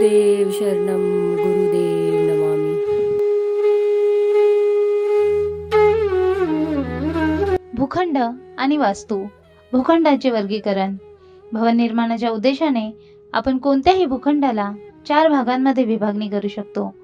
गुरुदेव शरणम गुरुदेव नमामी. भूखंड आणि वास्तू भूखंडाचे वर्गीकरण. भवन निर्माणाच्या उद्देशाने आपण कोणत्याही भूखंडाला चार भागांमध्ये विभागणी करू शकतो.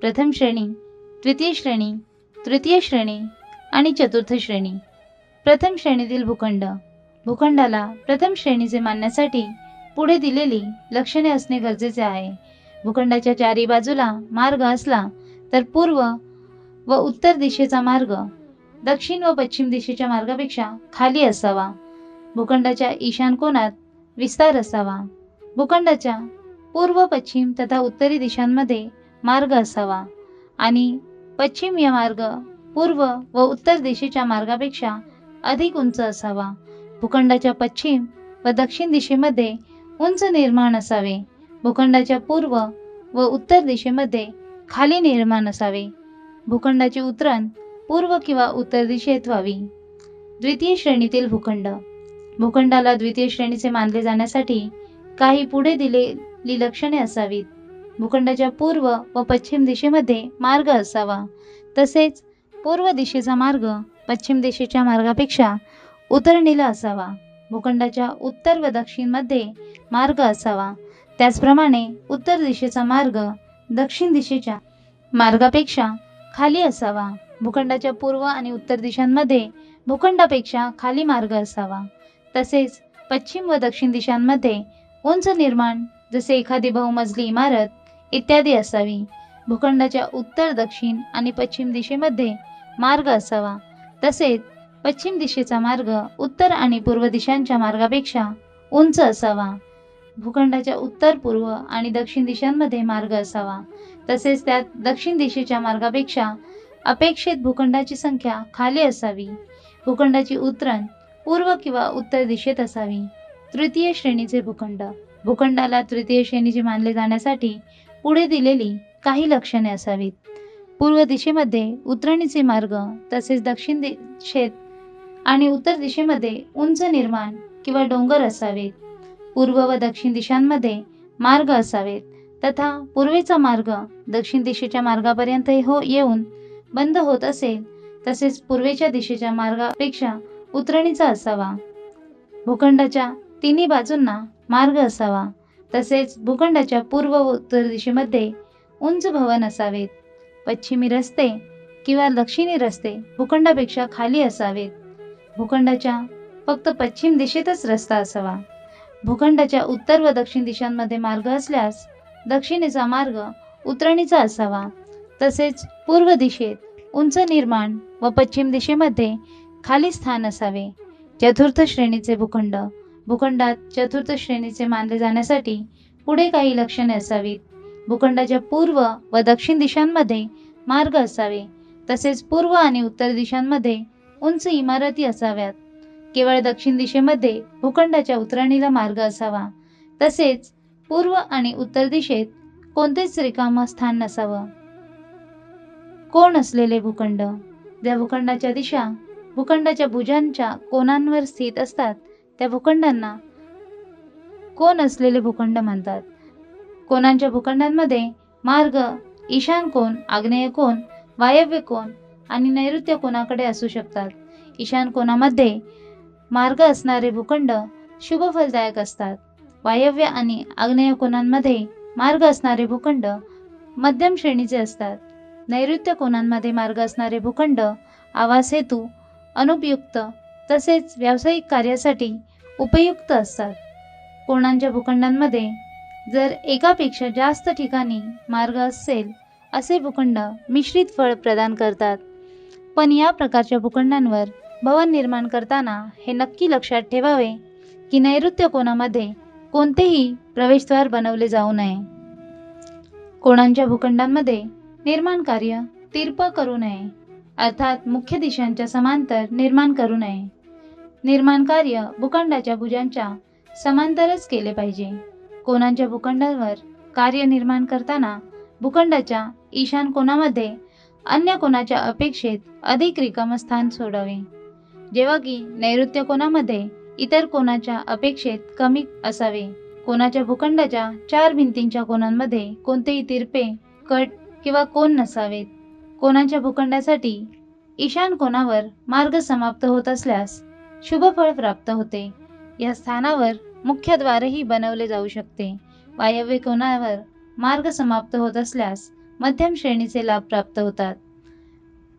प्रथम श्रेणी द्वितीय श्रेणी तृतीय श्रेणी आणि चतुर्थ श्रेणी. प्रथम श्रेणीतील भूखंड. भूखंडाला प्रथम श्रेणीचे मानण्यासाठी पुढे दिलेली लक्षणे असणे गरजेचे आहे. भूखंडाच्या चारी बाजूला मार्ग असला तर पूर्व व उत्तर दिशेचा मार्ग दक्षिण व पश्चिम दिशेच्या मार्गापेक्षा खाली असावा. भूखंडाच्या ईशान कोणात विस्तार असावा. भूखंडाच्या पूर्व पश्चिम तथा उत्तरी दिशांमध्ये मार्ग असावा आणि पश्चिम या मार्ग पूर्व व उत्तर दिशेच्या मार्गापेक्षा अधिक उंच असावा. भूखंडाच्या पश्चिम व दक्षिण दिशेमध्ये उंच निर्माण असावे. भूखंडाच्या पूर्व व उत्तर दिशेमध्ये खाली निर्माण असावे. भूखंडाची उतरण पूर्व किंवा उत्तर दिशेत व्हावी. द्वितीय श्रेणीतील भूखंड. भूखंडाला द्वितीय श्रेणीचे मानले जाण्यासाठी काही पुढे दिलेली लक्षणे असावीत. भूखंडाच्या पूर्व व पश्चिम दिशेमध्ये मार्ग असावा. तसेच पूर्व दिशेचा मार्ग पश्चिम दिशेच्या मार्गापेक्षा उतरणीला असावा. भूखंडाच्या उत्तर व दक्षिणमध्ये मार्ग असावा. त्याचप्रमाणे उत्तर दिशेचा मार्ग दक्षिण दिशेच्या मार्गापेक्षा खाली असावा. भूखंडाच्या पूर्व आणि उत्तर दिशांमध्ये भूखंडापेक्षा खाली मार्ग असावा. तसेच पश्चिम व दक्षिण दिशांमध्ये उंच निर्माण जसे एखादी बहुमजली इमारत इत्यादी असावी. भूखंडाच्या उत्तर दक्षिण आणि पश्चिम दिशेमध्ये मार्ग असावा. तसेच पश्चिम दिशेचा मार्ग उत्तर आणि पूर्व दिशांच्या मार्गापेक्षा उंच असावा. भूखंडाच्या उत्तर पूर्व आणि दक्षिण दिशांमध्ये मार्ग असावा. तसेच त्यात दक्षिण दिशेच्या मार्गापेक्षा अपेक्षित भूखंडाची संख्या खाली असावी. भूखंडाची उतरण पूर्व किंवा उत्तर दिशेत असावी. तृतीय श्रेणीचे भूखंड. भूखंडाला तृतीय श्रेणीचे मानले जाण्यासाठी पुढे दिलेली काही लक्षणे असावीत. पूर्व दिशेमध्ये उतरणीचे मार्ग तसेच दक्षिण दिशेत आणि उत्तर दिशेमध्ये उंच निर्माण किंवा डोंगर असावेत. पूर्व व दक्षिण दिशांमध्ये मार्ग असावेत. तथा पूर्वेचा मार्ग दक्षिण दिशेच्या मार्गापर्यंत हो येऊन बंद होत असेल तसेच पूर्वेच्या दिशेच्या मार्गापेक्षा उतरणीचा असावा. भूखंडाच्या तिन्ही बाजूंना मार्ग असावा. तसेच भूखंडाच्या पूर्व व उत्तर दिशेमध्ये उंच भवन असावेत. पश्चिमी रस्ते किंवा दक्षिणी रस्ते भूखंडापेक्षा खाली असावेत. भूखंडाच्या फक्त पश्चिम दिशेतच रस्ता असावा. भूखंडाच्या उत्तर व दक्षिण दिशांमध्ये मार्ग असल्यास दक्षिणेचा मार्ग उतरणीचा असावा. तसेच पूर्व दिशेत उंच निर्माण व पश्चिम दिशेमध्ये खाली स्थान असावे. चतुर्थ श्रेणीचे भूखंड. भूखंडात चतुर्थ श्रेणीचे मानले जाण्यासाठी पुढे काही लक्षणे असावीत. भूखंडाच्या पूर्व व दक्षिण दिशांमध्ये मार्ग असावे. तसेच पूर्व आणि उत्तर दिशांमध्ये उंच इमारती असाव्यात. केवळ दक्षिण दिशेमध्ये भूखंडाच्या उतरणीला मार्ग असावा. तसेच पूर्व आणि उत्तर दिशेत कोणतेच रिकामं स्थान नसावं. कोण असलेले भूखंड? ज्या भूखंडाच्या दिशा भूखंडाच्या भुजांच्या कोणांवर स्थित असतात त्या भूखंडांना कोण असलेले भूखंड म्हणतात? कोणांच्या भूखंडांमध्ये मार्ग ईशान कोण आग्नेय कोण वायव्य कोण आणि नैऋत्य कोणाकडे असू शकतात? ईशान कोणामध्ये? मार्ग असणारे भूखंड शुभ फलदायक असतात. वायव्य आणि आग्नेय कोणांमध्ये? मार्ग असणारे भूखंड मध्यम श्रेणीचे असतात. नैऋत्य कोणांमध्ये मार्ग असणारे भूखंड? आवास हेतू अनुपयुक्त तसेच व्यावसायिक कार्यासाठी उपयुक्त असतात. कोणांच्या भूखंडांमध्ये? जर एकापेक्षा जास्त ठिकाणी मार्ग असेल असे भूखंड मिश्रित फळ प्रदान करतात. पण या प्रकारच्या भूखंडांवर भवन निर्माण करताना हे नक्की लक्षात ठेवावे की नैऋत्य कोणामध्ये कोणतेही प्रवेशद्वार बनवले जाऊ नये. कोणांच्या भूखंडांमध्ये निर्माण कार्य तिरप करू नये अर्थात मुख्य दिशांच्या समांतर निर्माण करू नये. निर्माण कार्य भूखंडाच्या भुजांच्या समांतरच केले पाहिजे. कोणांच्या भूखंडावर कार्य निर्माण करताना भूखंडाच्या ईशान कोणामध्ये अन्य कोणाच्या अपेक्षेत अधिक रिकाम स्थान सोडावे. जेव्हा की नैऋत्य कोणामध्ये इतर कोणाच्या अपेक्षेत कमी असावे. कोणाच्या भूखंडाच्या चार भिंतींच्या कोणांमध्ये कोणतेही तिरपे कट किंवा कोण नसावेत. कोणाच्या भूखंडासाठी ईशान कोणावर मार्ग समाप्त होत असल्यास शुभ फळ प्राप्त होते. या स्थानावर मुख्यद्वारही बनवले जाऊ शकते. वायव्य कोणावर मार्ग समाप्त होत असल्यास मध्यम श्रेणीचे लाभ प्राप्त होतात.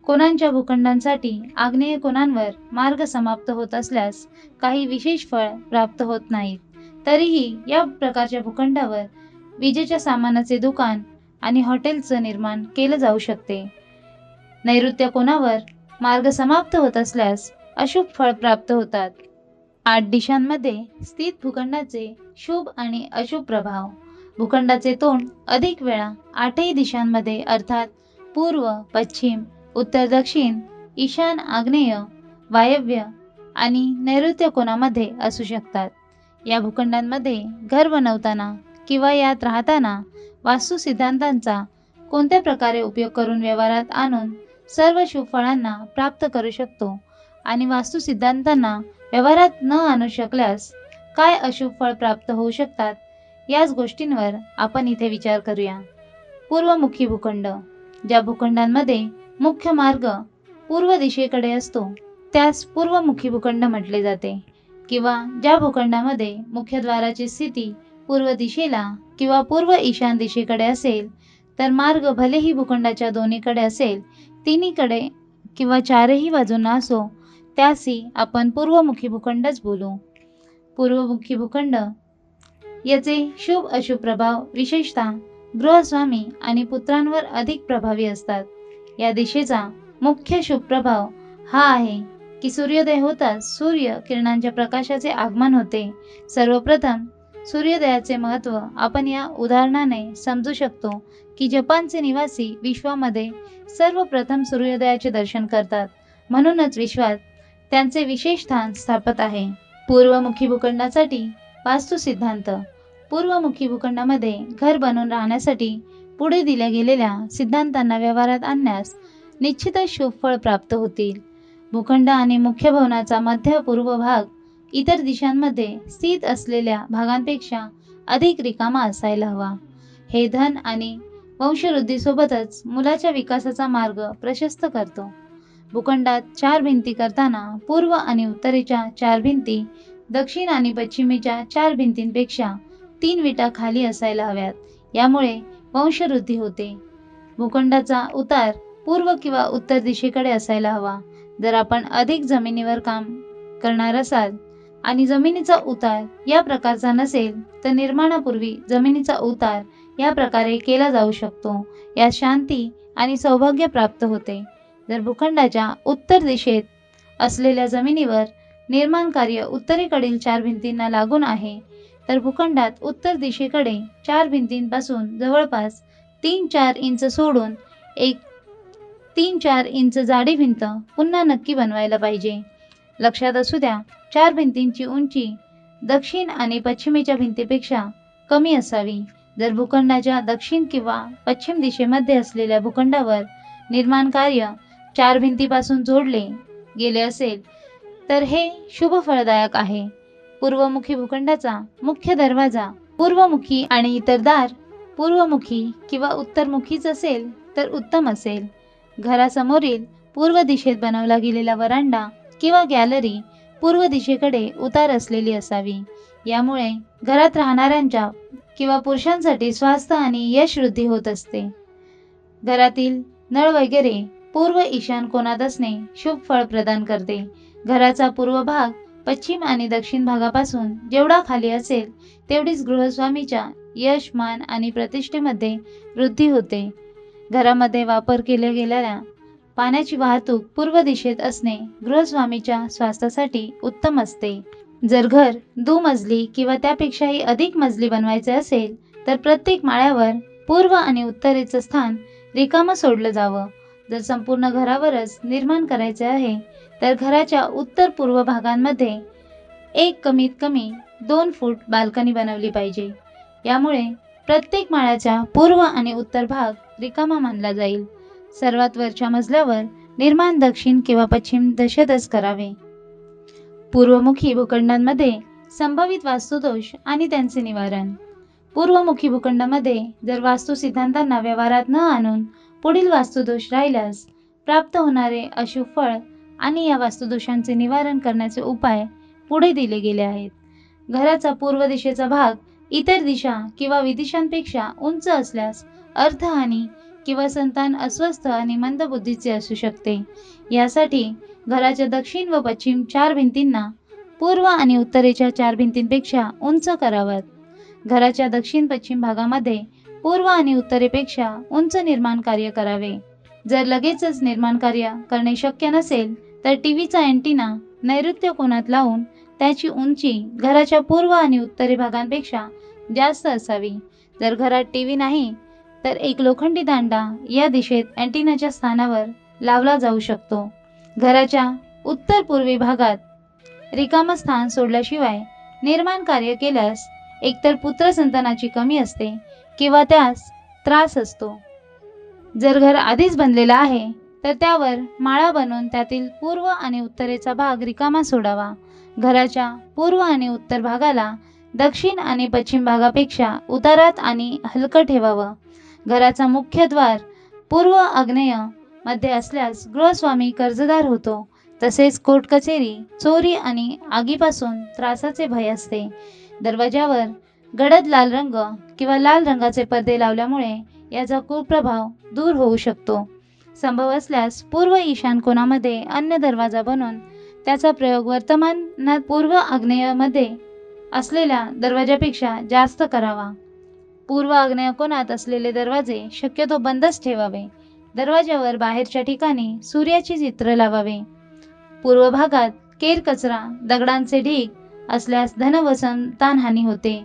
कोणांच्या भूखंडांसाठी आग्नेय कोणांवर मार्ग समाप्त होत असल्यास काही विशेष फळ प्राप्त होत नाहीत. तरीही या प्रकारच्या भूखंडावर विजेच्या सामानाचे दुकान आणि हॉटेलचं निर्माण केलं जाऊ शकते. नैऋत्य कोणावर मार्ग समाप्त होत असल्यास अशुभ फळ प्राप्त होतात. आठ दिशांमध्ये स्थित भूखंडाचे शुभ आणि अशुभ प्रभाव. भूखंडाचे तोंड अधिक वेळा आठही दिशांमध्ये अर्थात पूर्व पश्चिम उत्तर दक्षिण ईशान आग्नेय वायव्य आणि नैऋत्य कोणामध्ये असू शकतात. या भूखंडांमध्ये घर बनवताना किंवा यात राहताना वास्तू सिद्धांतांचा कोणत्या प्रकारे उपयोग करून व्यवहारात आणून सर्व शुभफळांना प्राप्त करू शकतो आणि वास्तू सिद्धांतांना व्यवहारात न आणू शकल्यास काय अशुभ फळ प्राप्त होऊ शकतात? याच गोष्टींवर आपण इथे विचार करूया. पूर्वमुखी भूखंड. ज्या भूखंडांमध्ये मुख्य मार्ग पूर्व दिशेकडे असतो त्यास पूर्वमुखी भूखंड म्हटले जाते. किंवा ज्या भूखंडामध्ये मुख्यद्वाराची स्थिती पूर्व दिशेला किंवा पूर्व ईशान दिशेकडे असेल तर मार्ग भलेही भूखंडाच्या दोन्हीकडे असेल तिन्हीकडे किंवा चारही बाजूंना असो त्यासही आपण पूर्वमुखी भूखंडच बोलू. पूर्वमुखी भूखंड याचे शुभ अशुभ प्रभाव विशेषतः गृहस्वामी आणि पुत्रांवर अधिक प्रभावी असतात. या दिशेचा मुख्य शुभ प्रभाव हा आहे की सूर्योदय होताच सूर्य किरणांच्या प्रकाशाचे आगमन होते. सर्वप्रथम सूर्योदयाचे महत्त्व आपण या उदाहरणाने समजू शकतो की जपानचे निवासी विश्वामध्ये सर्वप्रथम सूर्योदयाचे दर्शन करतात. म्हणूनच विश्वात त्यांचे विशेष स्थान स्थापत आहे. पूर्वमुखी भूखंडासाठी वास्तू सिद्धांत पूर्वमुखी भूखंडामध्ये घर बनवून राहण्यासाठी पुढे दिल्या गेलेल्या सिद्धांतांना व्यवहारात आणण्यास निश्चितच शुभफळ प्राप्त होतील. भूखंड आणि मुख्य भवनाचा मध्य पूर्व भाग इतर दिशांमध्ये स्थित असलेल्या भागांपेक्षा अधिक रिकामा असायला हवा. हे धन आणि वंशवृद्धीसोबतच मुलाच्या विकासाचा मार्ग प्रशस्त करतो. भूखंडात चार भिंती करताना पूर्व आणि उत्तरेच्या चार भिंती दक्षिण आणि पश्चिमेच्या चार भिंतींपेक्षा तीन विटा खाली असायला हव्यात. यामुळे वंशवृद्धी होते. भूखंडाचा उतार पूर्व किंवा उत्तर दिशेकडे असायला हवा. जर आपण अधिक जमिनीवर काम करणार असाल आणि जमिनीचा उतार या प्रकारचा नसेल तर निर्माणापूर्वी जमिनीचा उतार या प्रकारे केला जाऊ शकतो. यात शांती आणि सौभाग्य प्राप्त होते. जर भूखंडाच्या उत्तर दिशेत असलेल्या जमिनीवर निर्माण कार्य उत्तरेकडील चार भिंतींना लागून आहे तर भूखंडात उत्तर दिशेकडे चार भिंतींपासून जवळपास तीन चार इंच सोडून एक तीन चार इंच जाडी भिंत पुन्हा नक्की बनवायला पाहिजे. लक्षात असू द्या चार भिंतींची उंची दक्षिण आणि पश्चिमेच्या भिंतीपेक्षा कमी असावी. जर भूखंडाच्या दक्षिण किंवा पश्चिम दिशेमध्ये असलेल्या भूखंडावर निर्माण कार्य चार भिंतीपासून जोडले गेले असेल तर हे शुभ फळदायक आहे. पूर्वमुखी भूखंडाचा मुख्य दरवाजा पूर्वमुखी आणि इतर दार पूर्वमुखी किंवा उत्तरमुखीच असेल तर उत्तम असेल. घरासमोरील पूर्व दिशेत बनवला गेलेला वरांडा किंवा गॅलरी पूर्व दिशेकडे उतार असलेली असावी. यामुळे घरात राहणाऱ्यांच्या किंवा पुरुषांसाठी स्वास्थ्य आणि यश वृद्धी होत असते. घरातील नळ वगैरे पूर्व ईशान कोणात असणे शुभ फळ प्रदान करते. घराचा पूर्व भाग पश्चिम आणि दक्षिण भागापासून जेवढा खाली असेल तेवढीच गृहस्वामीच्या यश मान आणि प्रतिष्ठेमध्ये वृद्धी होते. घरामध्ये वापर केल्या गेलेल्या पाण्याची वाहतूक पूर्व दिशेत असणे गृहस्वामीच्या स्वास्थ्यासाठी उत्तम असते. जर घर दुमजली किंवा त्यापेक्षाही अधिक मजली बनवायचे असेल तर प्रत्येक माळ्यावर पूर्व आणि उत्तरेचं स्थान रिकामं सोडलं जावं. जर संपूर्ण घरावरच निर्माण करायचे आहे तर घराच्या उत्तर पूर्व भागांमध्ये एक कमीत कमी दोन फूट बाल्कनी बनवली पाहिजे. यामुळे प्रत्येक माळ्याचा पूर्व आणि उत्तर भाग रिकामा मानला जाईल. सर्वात वरच्या मजल्यावर निर्माण दक्षिण किंवा पश्चिम दशेतच करावे. पूर्वमुखी भूखंडांमध्ये संभावित वास्तुदोष आणि त्यांचे निवारण. पूर्वमुखी भूखंडामध्ये जर वास्तू सिद्धांतांना व्यवहारात न आणून पुढील वास्तुदोष राहिल्यास प्राप्त होणारे अशुभ फळ आणि या वास्तुदोषांचे निवारण करण्याचे उपाय पुढे दिले गेले आहेत. घराचा पूर्व दिशेचा भाग इतर दिशा किंवा विदिशांपेक्षा उंच असल्यास अर्थहानी किंवा संतान अस्वस्थ आणि मंदबुद्धीचे असू शकते. यासाठी घराच्या दक्षिण व पश्चिम चार भिंतींना पूर्व आणि उत्तरेच्या चार भिंतींपेक्षा उंच कराव्यात घराच्या दक्षिण पश्चिम भागामध्ये पूर्व आणि उत्तरेपेक्षा उंच निर्माण कार्य करावे. जर लगेचच निर्माण कार्य करणे शक्य नसेल तर टीव्हीचा अँटिना नैऋत्य कोनात लावून त्याची उंची घराच्या पूर्व आणि उत्तरी भागांपेक्षा जास्त असावी. जर घरात टीव्ही नाही तर एक लोखंडी दांडा या दिशेत अँटिनाच्या स्थानावर लावला जाऊ शकतो. घराच्या उत्तर पूर्वी भागात रिकाम स्थान सोडल्याशिवाय निर्माण कार्य केल्यास एकतर पुत्र संतानाची कमी असते किंवा त्यास त्रास असतो. जर घर आधीच बनलेलं आहे तर त्यावर माळा बनवून त्यातील पूर्व आणि उत्तरेचा भाग रिकामा सोडावा. घराच्या पूर्व आणि उत्तर भागाला दक्षिण आणि पश्चिम भागापेक्षा उतारात आणि हलकं ठेवावं. घराचा मुख्य द्वार पूर्व आग्नेयमध्ये असल्यास गृहस्वामी कर्जदार होतो. तसेच कोर्ट कचेरी चोरी आणि आगीपासून त्रासाचे भय असते. दरवाजावर गडद लाल रंग किंवा लाल रंगाचे पडदे लावल्यामुळे याचा कुप्रभाव दूर होऊ शकतो. संभव असल्यास पूर्व ईशान कोणामध्ये अन्य दरवाजा बनवून त्याचा प्रयोग वर्तमानात पूर्व आग्नेयमध्ये असलेल्या दरवाजापेक्षा जास्त करावा. पूर्व आग्नेय कोणात असलेले दरवाजे शक्यतो बंदच ठेवावे. दरवाजावर बाहेरच्या ठिकाणी सूर्याची चित्र लावावे. पूर्व भागात केर कचरा दगडांचे ढीग असल्यास धन व संतानहानी होते.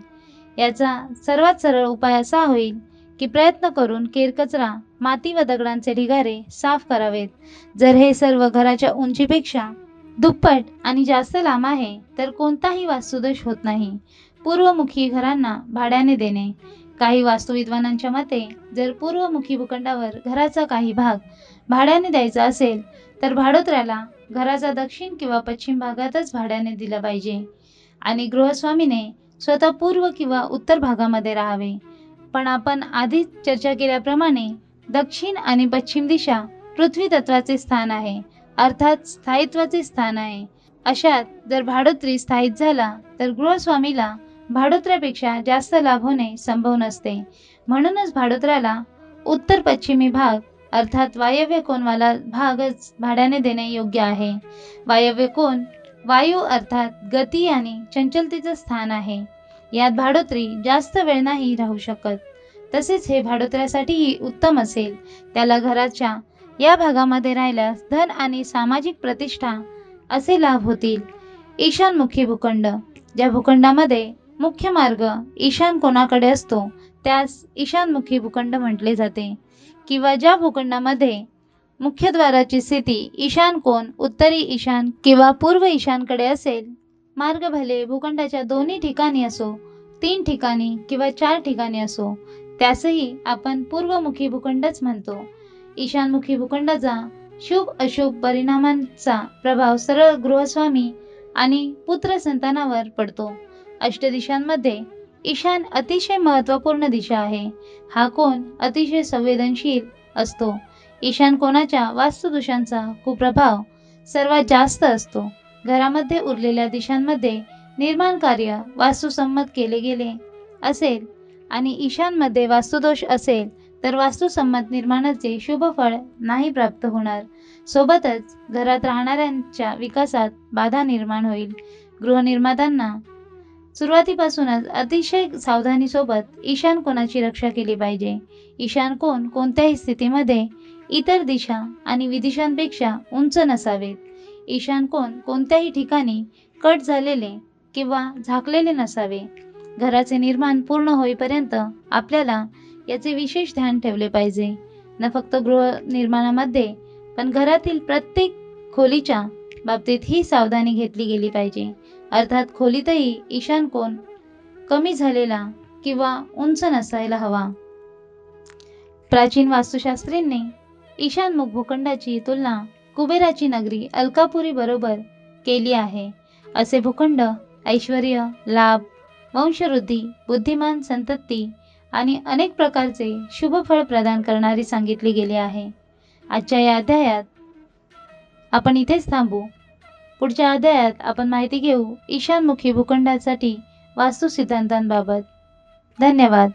याचा सर्वात सरळ उपाय असा होईल की प्रयत्न करून केरकचरा माती व दगडांचे ढिगारे साफ करावेत. जर हे सर्व घराच्या उंचीपेक्षा दुप्पट आणि जास्त लांब आहे तर कोणताही वास्तुदोष होत नाही. पूर्वमुखी घरांना भाड्याने देणे. काही वास्तुविद्वानांच्या मते जर पूर्वमुखी भूखंडावर घराचा काही भाग भाड्याने द्यायचा असेल तर भाडोत्र्याला घराचा दक्षिण किंवा पश्चिम भागातच भाड्याने दिला पाहिजे. आणि गृहस्वामीने स्वतः पूर्व किंवा उत्तर भागामध्ये राहावे. पण आपण आधीच चर्चा केल्याप्रमाणे दक्षिण आणि पश्चिम दिशा पृथ्वी तत्वाचे स्थान आहे अर्थात स्थायित्वाचे स्थान आहे. अशात जर भाडोत्री स्थायित झाला तर गृहस्वामीला भाडोत्र्यापेक्षा जास्त लाभ होणे संभव नसते. म्हणूनच भाडोत्र्याला उत्तर पश्चिमी भाग अर्थात वायव्य कोणवाला भागच भाड्याने देणे योग्य आहे. वायव्य कोण वायू अर्थात गती आणि चंचलतेचं स्थान आहे. यात भाडोत्री जास्त वेळ नाही राहू शकत. तसेच हे भाडोत्र्यासाठीही उत्तम असेल. त्याला घराच्या या भागामध्ये राहिल्यास धन आणि सामाजिक प्रतिष्ठा असे लाभ होतील. ईशानमुखी भूखंड ज्या भूखंडामध्ये मुख्य मार्ग ईशान कोणाकडे असतो त्यास ईशानमुखी भूखंड म्हटले जाते. किंवा ज्या भूखंडामध्ये मुख्यद्वाराची स्थिती ईशान कोण उत्तरी ईशान किंवा पूर्व ईशानकडे असेल? मार्ग भले भूखंडाच्या दोन्ही ठिकाणी असो तीन ठिकाणी किंवा चार ठिकाणी असो त्यासही आपण पूर्वमुखी भूखंडच म्हणतो. ईशानमुखी भूखंडाचा शुभ अशुभ परिणामांचा प्रभाव सरळ गृहस्वामी आणि पुत्र संतानावर पडतो. अष्टदिशांमध्ये ईशान अतिशय महत्त्वपूर्ण दिशा आहे. हा कोण अतिशय संवेदनशील असतो. ईशान कोणाच्या वास्तुदोषांचा कुप्रभाव सर्वात जास्त असतो. घरामध्ये उरलेल्या दिशांमध्ये निर्माण कार्य वास्तुसंमत केले गेले असेल आणि ईशानमध्ये वास्तुदोष असेल तर वास्तुसंमत निर्माणाचे शुभ फळ नाही प्राप्त होणार. सोबतच घरात राहणाऱ्यांच्या विकासात बाधा निर्माण होईल. गृहनिर्मात्यांना सुरुवातीपासूनच अतिशय सावधानीसोबत ईशान कोणाची रक्षा केली पाहिजे? ईशान कोण कोणत्याही स्थितीमध्ये इतर दिशा आणि विदिशांपेक्षा उंच नसावेत. ईशान कोण कोणत्याही ठिकाणी कट झालेले किंवा झाकलेले नसावे. घराचे निर्माण पूर्ण होईपर्यंत आपल्याला याचे विशेष ध्यान ठेवले पाहिजे. न फक्त गृहनिर्माणामध्ये पण घरातील प्रत्येक खोलीच्या बाबतीत ही सावधानी घेतली गेली पाहिजे. अर्थात खोलीतही ईशान कोण कमी झालेला किंवा उंच नसायला हवा. प्राचीन वास्तुशास्त्रींनी ईशानमुख भूखंडाची तुलना कुबेराची नगरी अलकापुरी बरोबर केली आहे. असे भूखंड ऐश्वर लाभ वंशवृद्धी बुद्धिमान संतती आणि अनेक प्रकारचे शुभ फळ प्रदान करणारी सांगितली गेली आहे. आजच्या या अध्यायात आपण इथेच थांबू. पुढच्या अध्यायात आपण माहिती घेऊ ईशानमुखी भूखंडासाठी वास्तुसिद्धांतांबाबत. धन्यवाद.